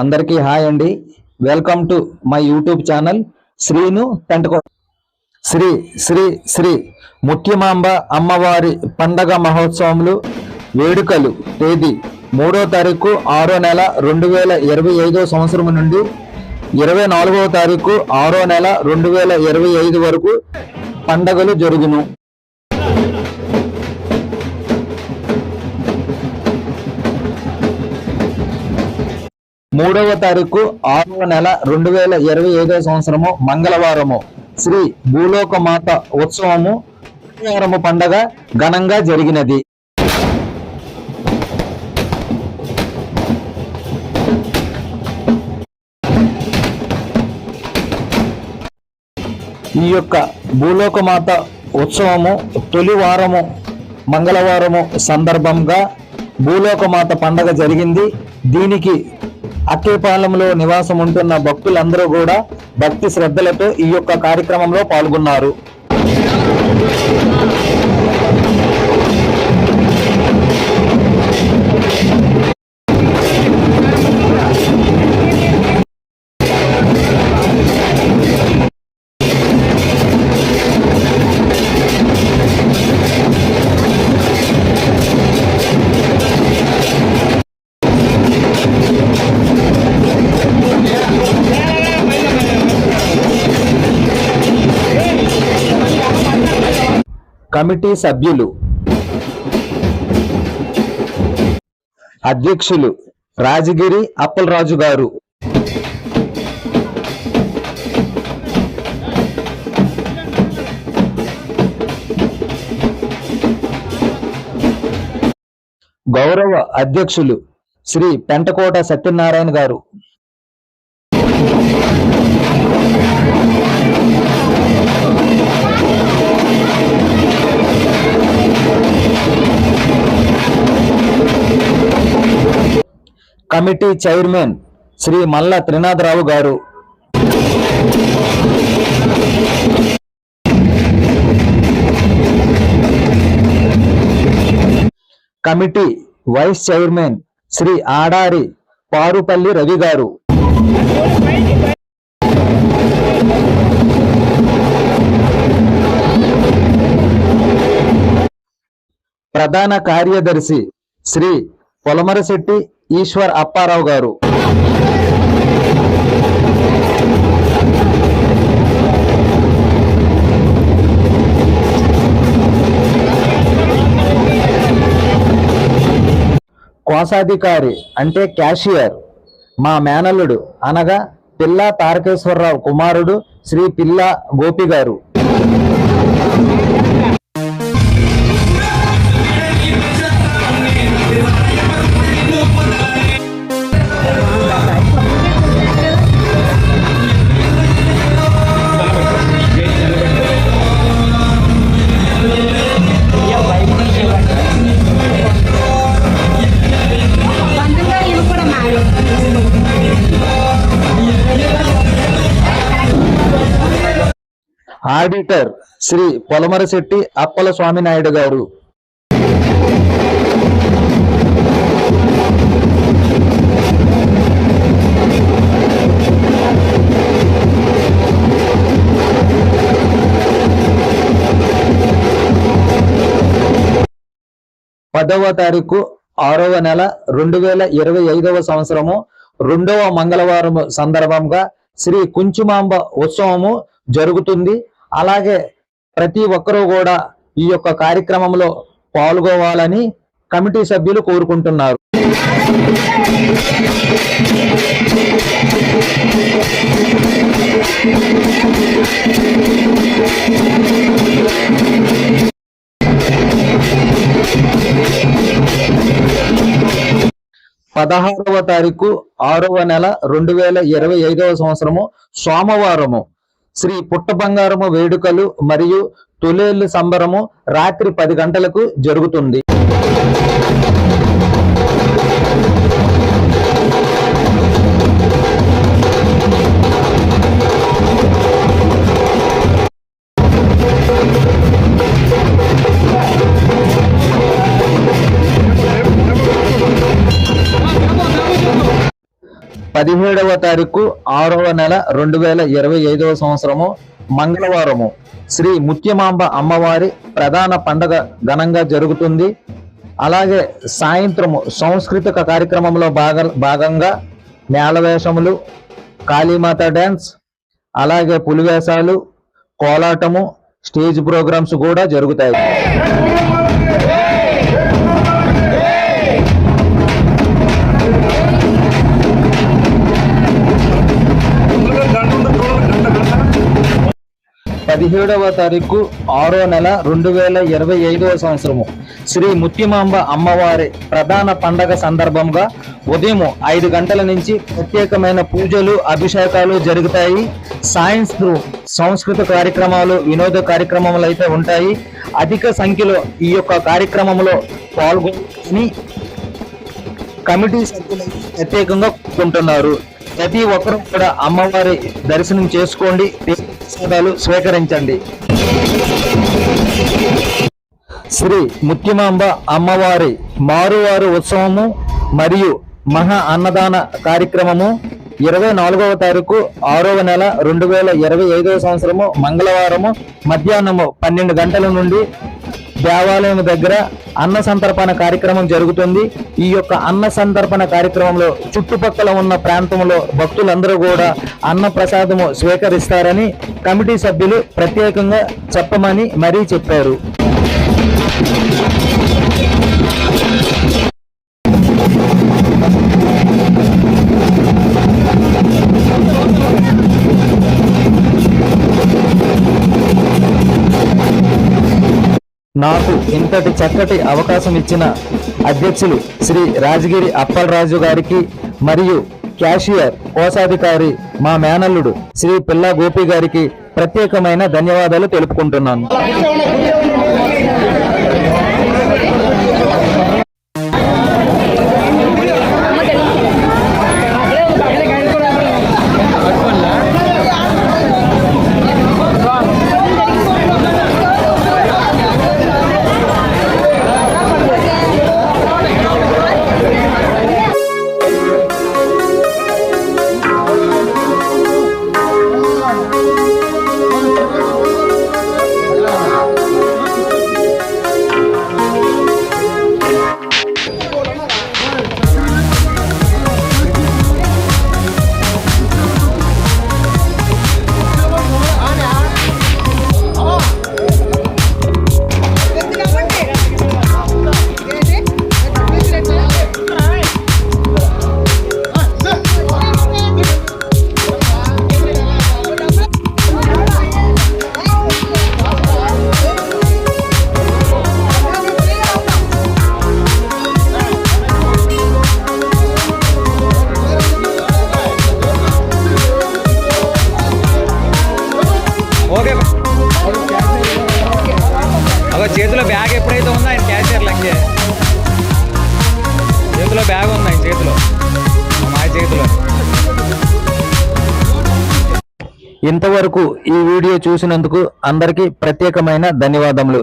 అందరికీ హాయ్ అండి. Welcome to my YouTube channel Srinu పెంటకో Sri Sri Sri Mukhyamamba అమ్మవారి పండగ మహోత్సవములు వేడుకలు తేదీ మూడో తారీఖు ఆరో నెల రెండు వేల ఇరవై ఐదో సంవత్సరం నుండి ఇరవై నాలుగవ తారీఖు ఆరో నెల రెండు వేల ఇరవై ఐదు వరకు పండగలు జరుగును. మూడవ తారీఖు ఆరవ నెల రెండు వేల ఇరవై ఐదవ సంవత్సరము మంగళవారము. శ్రీ భూలోక మాత ఉత్సవము మంగళవారము పండగ ఘనంగా జరిగినది. ఈ యొక్క భూలోకమాత ఉత్సవము తొలి వారము మంగళవారము సందర్భంగా భూలోకమాత పండగ జరిగింది. దీనికి అక్కేపాలెంలో నివాసం ఉంటున్న భక్తులందరూ కూడా భక్తి శ్రద్ధలతో ఈ యొక్క కార్యక్రమంలో పాల్గొన్నారు. కమిటీ సభ్యులు అధ్యక్షులు రాజగిరి అప్పలరాజు గారు. గౌరవ అధ్యక్షులు శ్రీ పెంటకోట సత్యనారాయణ గారు. కమిటీ చైర్మన్ శ్రీ మల్ల త్రినాథరావు గారు. Committee vice chairman Sri Adari Parupalli Ravi గారు. ప్రధాన కార్యదర్శి శ్రీ పొలమరశెట్టి ఈశ్వర్ అప్పారావు గారు. కోశాధికారి అంటే క్యాషియర్. మా మేనల్లుడు అనగా పిల్లా తారకేశ్వరరావు కుమారుడు శ్రీ పిల్లా గోపి గారు. ఆడిటర్ శ్రీ పొలమరశెట్టి అప్పల స్వామినాయుడు గారు. పదవ తారీఖు ఆరవ నెల రెండు వేల ఇరవై ఐదవ సంవత్సరము రెండవ మంగళవారం సందర్భంగా శ్రీ కుంచుమాంబ ఉత్సవము జరుగుతుంది. అలాగే ప్రతి ఒక్కరూ కూడా ఈ యొక్క కార్యక్రమంలో పాల్గొవాలని కమిటీ సభ్యులు కోరుకుంటున్నారు. పదహారవ తారీఖు ఆరవ నెల రెండు వేల ఇరవై ఐదవ సంవత్సరము సోమవారము. శ్రీ పుట్ట బంగారము వేడుకలు మరియు తొలేళ్ళు సంబరము రాత్రి పది గంటలకు జరుగుతుంది. పదిహేడవ తారీఖు ఆరవ నెల రెండు వేల ఇరవై ఐదవ సంవత్సరము మంగళవారము. శ్రీ ముత్యమాంబ అమ్మవారి ప్రధాన పండగ ఘనంగా జరుగుతుంది. అలాగే సాయంత్రము సాంస్కృతిక కార్యక్రమంలో భాగ భాగంగా నేలవేషములు కాళీమాత డ్యాన్స్ అలాగే పులివేషాలు కోలాటము స్టేజ్ ప్రోగ్రామ్స్ కూడా జరుగుతాయి. పదిహేడవ తారీఖు ఆరో నెల రెండు వేల ఇరవై ఐదవ సంవత్సరము. శ్రీ ముత్యమాంబ అమ్మవారి ప్రధాన పండగ సందర్భంగా ఉదయం ఐదు గంటల నుంచి ప్రత్యేకమైన పూజలు అభిషేకాలు జరుగుతాయి. సాయంత్రం సంస్కృత కార్యక్రమాలు వినోద కార్యక్రమాలు అయితే ఉంటాయి. అధిక సంఖ్యలో ఈ యొక్క కార్యక్రమంలో పాల్గొని కమిటీ సభ్యులు ప్రత్యేకంగా కూర్చుంటున్నారు ప్రతి ఒక్కరూ కూడా అమ్మవారి దర్శనం చేసుకోండి. ప్రసాదాలు స్వీకరించండి. శ్రీ ముత్యమాంబ అమ్మవారి మారువారు ఉత్సవము మరియు మహా అన్నదాన కార్యక్రమము ఇరవై నాలుగవ తారీఖు ఆరవ నెల రెండు వేల ఇరవై ఐదవ సంవత్సరము మంగళవారము మధ్యాహ్నము పన్నెండు గంటల నుండి దేవాలయం దగ్గర అన్న సంతర్పణ కార్యక్రమం జరుగుతుంది. ఈ యొక్క అన్న సంతర్పణ కార్యక్రమంలో చుట్టుపక్కల ఉన్న ప్రాంతంలో భక్తులందరూ కూడా అన్న ప్రసాదము స్వీకరిస్తారని కమిటీ సభ్యులు ప్రత్యేకంగా చెప్పమని మరీ చెప్పారు. నాకు ఇంతటి చక్కటి అవకాశం ఇచ్చిన అధ్యక్షులు శ్రీ రాజగిరి అప్పలరాజు గారికి మరియు క్యాషియర్ కోశాధికారి మా మేనల్లుడు శ్రీ పిల్లా గోపి గారికి ప్రత్యేకమైన ధన్యవాదాలు తెలుపుకుంటున్నాను. చేతిలో బ్యాగ్ ఎప్పుడైతే ఉందో ఆయన క్యాషియర్ లెక్కే. చేతిలో బ్యాగ్ ఉంది ఆయన చేతిలో. మా చేతిలో. ఇంతవరకు ఈ వీడియో చూసినందుకు అందరికీ ప్రత్యేకమైన ధన్యవాదములు.